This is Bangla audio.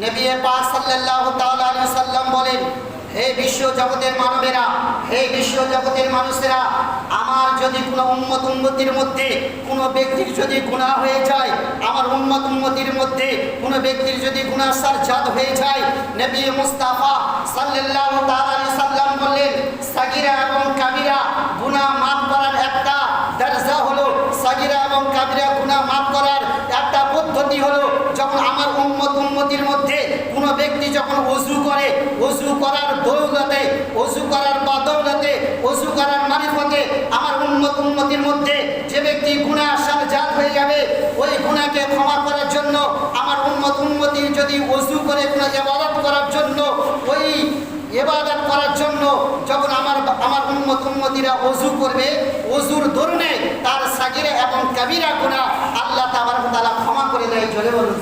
নবী পাক সাল্লাল্লাহু তাআলা আলাইহি সাল্লাম বলেন, হে বিশ্ব জগতের মানবেরা, হে বিশ্ব জগতের মানুষেরা, আমার যদি কোনো উম্মত উন্মতির মধ্যে কোনো ব্যক্তির যদি গুনাহ হয়ে যায়, আমার উন্মতির মধ্যে কোনো ব্যক্তির যদি গুনাহ সারজাদ হয়ে যায়, নবী মুস্তাফা সাল্লাল্লাহু তাআলা আলাইহি সাল্লাম বললেন, সাগিরা এবং কাবিরা গুনাহ মাফ করার একটা দরজা হলো, সাগিরা এবং কাবিরা গুনাহ মাফ করার একটা পদ্ধতি হলো যখন আমার উম্মত উম্মতির মধ্যে কোনো ব্যক্তি যখন অজু করে, অজু করার দৌলতে, অজু করার বদৌলতে, অজু করার মারিফতে আমার উম্মত উম্মতির মধ্যে যে ব্যক্তি গুণা জাত হয়ে যাবে, ওই গুণাকে ক্ষমা করার জন্য, আমার উম্মত উম্মতির যদি অজু করে কোনো ইবাদত করার জন্য, ওই ইবাদত করার জন্য যখন আমার আমার উম্মত উম্মতিরা অজু করবে, অজুর ধরনে তার সাগিরা এবং কাবিরা গুণা আল্লাহ তাবার তালা ক্ষমা করে দেয়, জোরে বলুন।